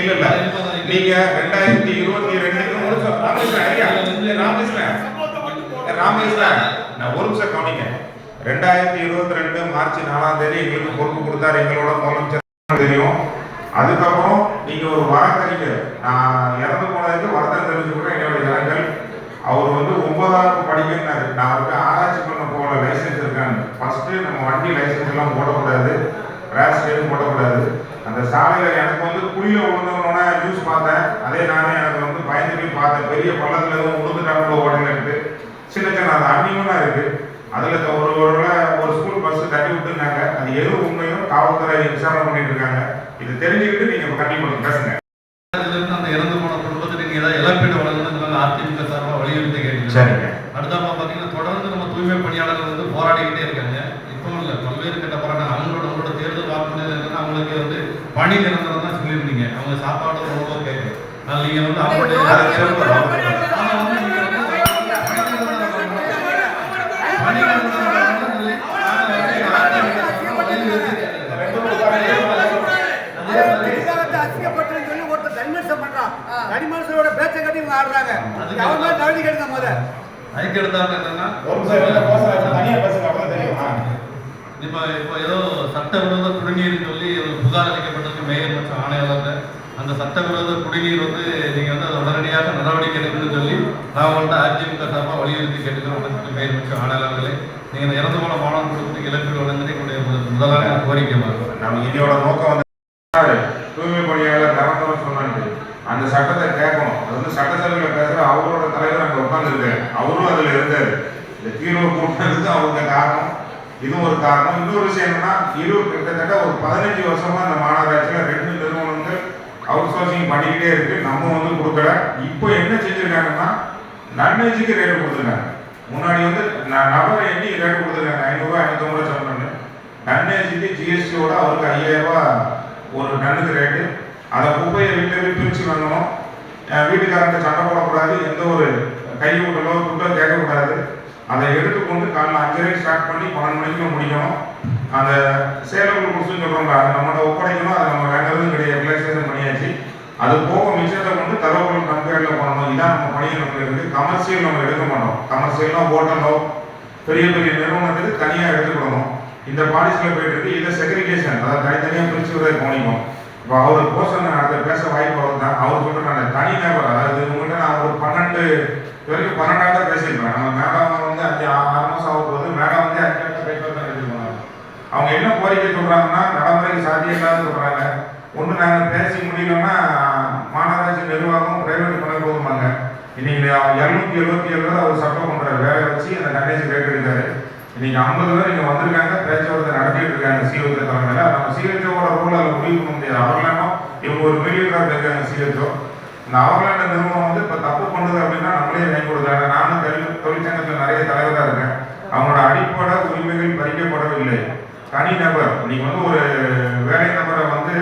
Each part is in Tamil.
இல்ல இல்ல. நீங்க ரெண்டாயிரத்தி இருபத்தி ரெண்டு முழுக்க ராமகிருஷ்ணன் ஐயா. ராமகிருஷ்ணன் ராமகிருஷ்ணன் நான் ஒரு நிமிஷம் கவனிங்க. ரெண்டாயிரத்தி இருபத்தி ரெண்டு மார்ச் நாலாம் தேதி எங்களுக்கு பொறுப்பு கொடுத்தாரு எங்களோட முதலமைச்சர் தெரியும். அதுக்கப்புறம் நீங்க ஒரு வழக்கறிஞர். நான் இறந்து போனதுக்கு வருத்தம் தெரிஞ்சுக்கிறேன் எங்களுடைய இரங்கல் அவர் வந்து ஒன்பதாவது படிக்கிறாரு நான் அவருக்கு ஆராய்ச்சி பண்ண போல லைசன்ஸ் இருக்கான்னு. ஃபர்ஸ்ட் நம்ம வண்டி லைசன்ஸ் எல்லாம் போடக்கூடாது. ரேஷ் போடக்கூடாது. அந்த சாலையில எனக்கு வந்து குழியில விழுந்தவனோட நியூஸ் பார்த்தேன். அதே நானே எனக்கு வந்து பயந்து போய் பார்த்தேன். பெரிய பள்ளத்துல எதுவும் விழுந்துட்டாங்களோ ஓடலன்ட்டு சின்ன சின்ன அது அந்நியமா இருக்கு. அதுல ஒரு ஒரு ஒரு ஸ்கூல் பஸ் தட்டி விட்டுருந்தாங்க. அது எது உண்மையோ காவல்துறை விசாரணை பண்ணிட்டு இருக்காங்க. இது தெரிஞ்சுக்கிட்டு நீங்க கண்டிப்பா பேசுங்க. இருந்து அந்த இறந்து போன குடும்பத்துக்கு நீங்க ஏதாவது இழப்பீடு வழங்கணும்னு அதிமுக சார்பாக வலியுறுத்தி கேட்டீங்க சரிங்க. அடுத்தாப்ப பாத்தீங்கன்னா தொடர்ந்து நம்ம தூய்மை பணியாளர்கள் வந்து போராடிக்கிட்டே இருக்காங்க இப்போ இல்ல பல்வேறு கட்ட போராட்டம் அவங்களோட உங்களோட தேர்தல் வாக்குறுதி என்னன்னா அவங்களுக்கு வந்து பணி நிரந்தரம் தான் சொல்லியிருந்தீங்க அவங்க சாப்பாடு உணவோ கேட்கல அதனால நீங்க வந்து அவங்களுடைய அது சிறப்பு அதே. தனிமனுஷனோட பேச்சை கட்டி இவங்க ஆடுறாங்க. அவங்க நடவடிக்கை எடுங்க முத. அதுக்கு எடுத்தாங்க என்னன்னா தனியா அப்பதான் தெரியும். இப்போ இப்போ ஏதோ சட்டவிரோத குடிநீர்னு சொல்லி புகார் அளிக்கப்பட்டிருக்கு மேயர் மற்றும் ஆணையாளர் அந்த சட்டவிரோத குடிநீர் வந்து நீங்கள் வந்து அதை உடனடியாக நடவடிக்கை எடுக்கணும்னு சொல்லி நான் உங்கள்கிட்ட அதிமுக சார்பாக வலியுறுத்தி கேட்டுக்கிறோம் மேயர் மற்றும் ஆணையாளர்களே நீங்கள் இந்த இறந்து போன மாணவன் கொடுத்து இழப்பீடு வழங்குறது எங்களுடைய முதல் கோரிக்கை நம்ம இதோட நோக்கம் வந்து தூய்மை பணியாளர் நிரந்தரம் சொன்னாங்க. அந்த சட்டத்தை கேட்கணும். அது வந்து சட்டசபையில் பேசுற அவரோட தலைவர் அங்க உட்காந்துருக்காரு அவரும் அதுல இருந்தார். இந்த தீர்வு கூட்டினதுக்கு அவங்க காரணம் இதுவும் ஒரு காரணம். இன்னொரு விஷயம் என்னன்னா இரு கிட்டத்தட்ட ஒரு பதினஞ்சு வருஷமா இந்த மாநகராட்சியில ரெண்டு நிறுவனங்கள் அவுட் சோர்சிங் பண்ணிக்கிட்டே இருக்கு. நம்ம வந்து கொடுக்கல. இப்போ என்ன செஞ்சிருக்காங்கன்னா நன்மைக்கு ரேட்டு கொடுத்துருக்காங்க. முன்னாடி வந்து நான் நபரை எண்ணி ரேட்டு கொடுத்துருக்காங்க. ஐநூறுரூவா ஐநூற்றம்பது ரூபா சொன்னாங்க டன்னேஜுக்கு ஜிஎஸ்டியோட அவருக்கு ஐயாயிரம் ஒரு நன்னுக்கு ரேட்டு அதை குப்பையை வீட்டில் பிரித்து வாங்கணும். வீட்டுக்காரங்க சண்டை போடக்கூடாது. எந்த ஒரு கை விட்டலோ துட்டோ கேட்கக்கூடாது. அதை எடுத்துக்கொண்டு காலைல அஞ்சரை ஸ்டார்ட் பண்ணி பன்னெண்டு மணிக்கு முடிக்கணும். அந்த சேலம் குடிச்சுன்னு சொல்கிறோம்ல அதை நம்மகிட்ட ஒப்படைக்கணும் அதை நம்ம வேண்டதும் கிடையாது. ரிலாக்ஸேஷன் பண்ணியாச்சு. அது போக மிச்சத்தை கொண்டு தரவுகள் கம்பேரில் பண்ணணும். இதான் நம்ம பணியில் நம்ம இருக்குது கமர்ஷியல் நம்ம எடுக்க மாட்டோம். கமர்ஷியல்னா ஹோட்டலோ பெரிய பெரிய நிறுவனத்துக்கு தனியாக எடுத்துக்கணும். இந்த பாலிசியில் போயிட்டு இருக்கு. இதை செக்ரிகேஷன் அதாவது தனித்தனியாக பிரித்து விட கவனிக்கும் இப்போ அவர் போஷன் அடுத்த பேச வாய்ப்பு அவர் தான் அவர் சொல்கிறாங்க நான் தனி நபர் அதாவது உங்கள்கிட்ட நான் ஒரு பன்னெண்டு இது வரைக்கும் பன்னெண்டாவது பேசியிருப்பேன் நம்ம மேடம் வந்து அஞ்சு ஆறு மாதம் ஆகும் போது மேடம் வந்து அஞ்சு லட்சம் பேசுவது தான் எடுத்துக்கணும் அவங்க என்ன கோரிக்கை சொல்கிறாங்கன்னா நடைமுறைக்கு சாத்தியம் இல்லாத சொல்கிறாங்க ஒன்று நாங்கள் பேசி முடியலன்னா மாநகராட்சி நிர்வாகம் பிரைவேட் பண்ண போதுமாங்க இன்னைக்கு இரநூத்தி எழுபத்தி ஏழு பேர் அவர் சட்டம் பண்ணுற வேலை வச்சு அந்த கண்டேஜ் கேட்டுருக்காரு. இன்னைக்கு ஐம்பது பேர் இங்கே வந்திருக்காங்க. பேச்சுவார்த்தை நடத்திட்டு இருக்காங்க சிஹெச்ஓ தலைமையில். நம்ம சிஹெச்ஓட ரோல் அதில் முடிவு பண்ண முடியாது. அவர்லாண்டும் இவங்க ஒரு மீடியேட்டராக இருக்காங்க சிஹெச்ஓ இந்த அவர்லாண்ட நிறுவனம் வந்து இப்போ தப்பு பண்ணுது அப்படின்னா நம்மளே வாங்கி கொடுக்குறாங்க நானும் தொழில் தொழிற்சங்கத்தில் நிறைய தலைவராக இருக்கேன். அவங்களோட அடிப்படை உரிமைகள் பறிக்கப்படவில்லை. தனிநபர் நீங்கள் வந்து ஒரு வேலை நபரை வந்து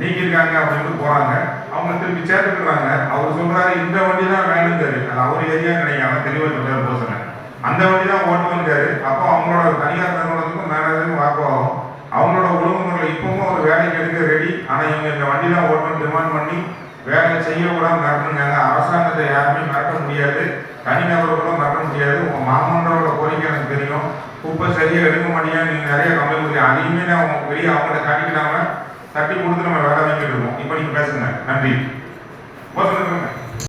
நீக்கியிருக்காங்க அப்படின்னு போகிறாங்க அவங்க திருப்பி சேர்த்துக்கிறாங்க அவர் சொல்கிறாரு இந்த வண்டி தான் வேணுங்காரு அது அவர் ஏரியா கிடையாது தெளிவாக சொல்கிறார் போசன அந்த வண்டி தான் ஓட்டுவோங்காரு அப்போ அவங்களோட தனியார் நிறுவனத்துக்கும் மேனேஜருக்கும் வாக்குவாகும் அவங்களோட ஒழுங்குமுறை இப்பவும் ஒரு வேலைக்கு எடுக்க ரெடி ஆனா இவங்க இந்த வண்டி தான் ஓட்டணும் டிமாண்ட் பண்ணி செய்யக்கூடாது செய்ய அரசாங்கத்தை யாருமே மறக்க முடியாது. தனிநபர்களும் மறக்க முடியாது. உங்க மாமன்றோட கோரிக்கை எனக்கு தெரியும். குப்பை சரியா எடுக்க மாட்டியா? நீங்க நிறைய கம்ப்ளைண்ட் கொடுத்தீங்க. அதையுமே நான் உங்க வெளியே அவங்கள்ட்ட காட்டிக்கிடாம தட்டி கொடுத்து நம்ம வேலை வாங்கிட்டு இருக்கோம். இப்போ நீங்க பேசுங்க. நன்றி. போதுங்க